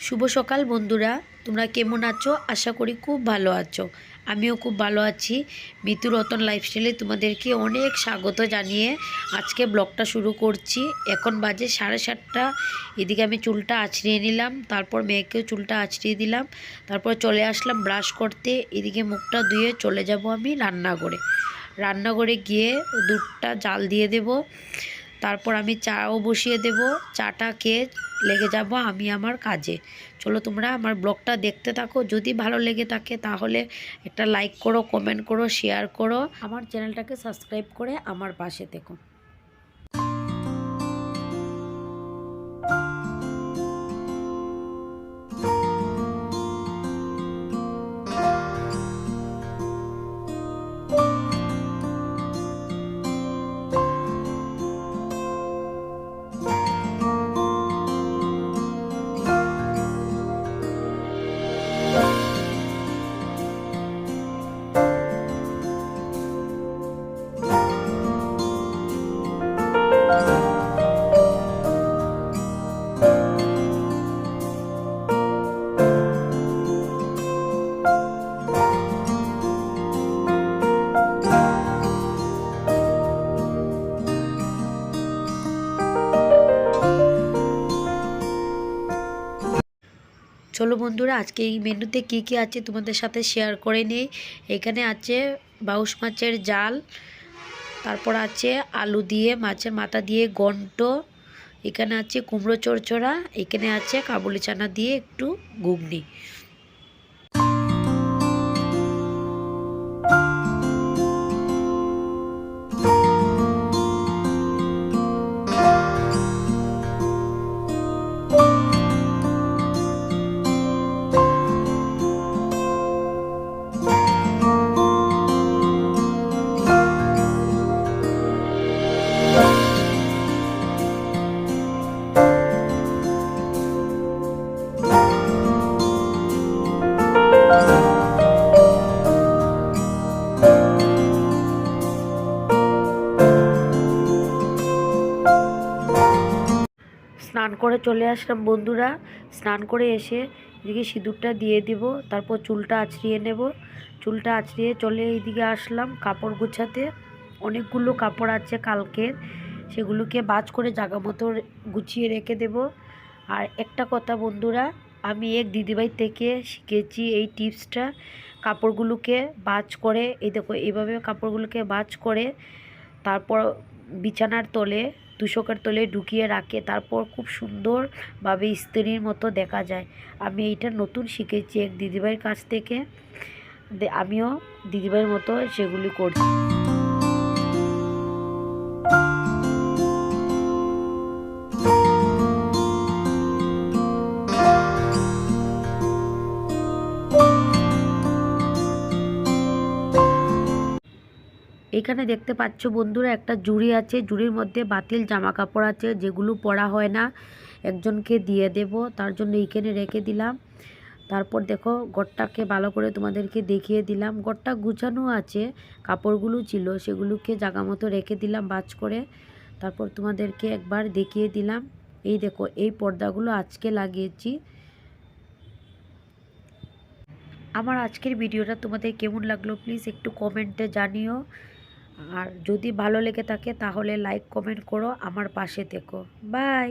শুভ সকাল বন্ধুরা। তোমরা কেমন আছো? আশা করি খুব ভালো আছো। আমিও খুব ভালো আছি। মিতু রতন লাইফস্টাইলে তোমাদেরকে অনেক স্বাগত জানিয়ে আজকে ব্লগটা শুরু করছি। এখন বাজে সাড়ে সাতটা। এদিকে আমি চুলটা আছড়িয়ে নিলাম, তারপর মেয়েকেও চুলটা আছড়িয়ে দিলাম, তারপর চলে আসলাম ব্রাশ করতে। এদিকে মুখটা ধুয়ে চলে যাব আমি রান্নাঘরে। রান্নাঘরে গিয়ে দুধটা জাল দিয়ে দেব। তারপর আমি চাও বসিয়ে দেব, চাটা খেয়ে লেগে যাব আমি আমার কাজে। চলো তোমরা আমার ব্লগটা দেখতে থাকো, যদি ভালো লেগে থাকে তাহলে একটা লাইক করো কমেন্ট করো শেয়ার করো। আমার চ্যানেলটাকে সাবস্ক্রাইব করে আমার পাশে থেকো। চলো বন্ধুরা, আজকে এই মেনুতে কি কি আছে তোমাদের সাথে শেয়ার করে নিই। এখানে আছে বাউস মাছের জাল, তারপর আছে আলু দিয়ে, মাছের মাথা দিয়ে গন্ট এখানে আছে কুমড়ো চড়চড়া, এখানে আছে কাবুলি চানা দিয়ে একটু ঘুগনি। করে চলে আসলাম বন্ধুরা। স্নান করে এসে এদিকে সিঁদুরটা দিয়ে দিব, তারপর চুলটা আছড়িয়ে নেব। চুলটা আছড়িয়ে চলে এইদিকে আসলাম কাপড় গুছাতে। অনেকগুলো কাপড় আছে কালকের সেগুলোকে বাজ করে জায়গা মতো গুছিয়ে রেখে দেব। আর একটা কথা বন্ধুরা, আমি এক দিদিভাই থেকে শিখেছি এই টিপসটা। কাপড়গুলোকে বাজ করে, এই দেখো এইভাবে কাপড়গুলোকে বাজ করে, তারপর বিছানার তলে তুষকের তলে ঢুকিয়ে রাখে, তারপর খুব সুন্দরভাবে স্ত্রীর মতো দেখা যায়। আমি এইটা নতুন শিখেছি এক দিদিভাইয়ের কাছ থেকে। আমিও দিদিভাইয়ের মতো সেগুলি করছি। এখানে দেখতে পাচ্ছ বন্ধুরা, একটা জুড়ি আছে। জুড়ির মধ্যে বাতিল জামা কাপড় আছে, যেগুলো পরা হয় না। একজনকে দিয়ে দেব, তার জন্য এইখানে রেখে দিলাম। তারপর দেখো, ঘরটাকে ভালো করে তোমাদেরকে দেখিয়ে দিলাম। ঘরটা গুছানো আছে, কাপড়গুলো ছিল, সেগুলোকে জাগা মতো রেখে দিলাম বাজ করে। তারপর তোমাদেরকে একবার দেখিয়ে দিলাম। এই দেখো, এই পর্দাগুলো আজকে লাগিয়েছি। আমার আজকের ভিডিওটা তোমাদের কেমন লাগল প্লিজ একটু কমেন্টে জানিও। আর যদি ভালো লেগে থাকে তাহলে লাইক কমেন্ট করো আমার পাশে থেকো। বাই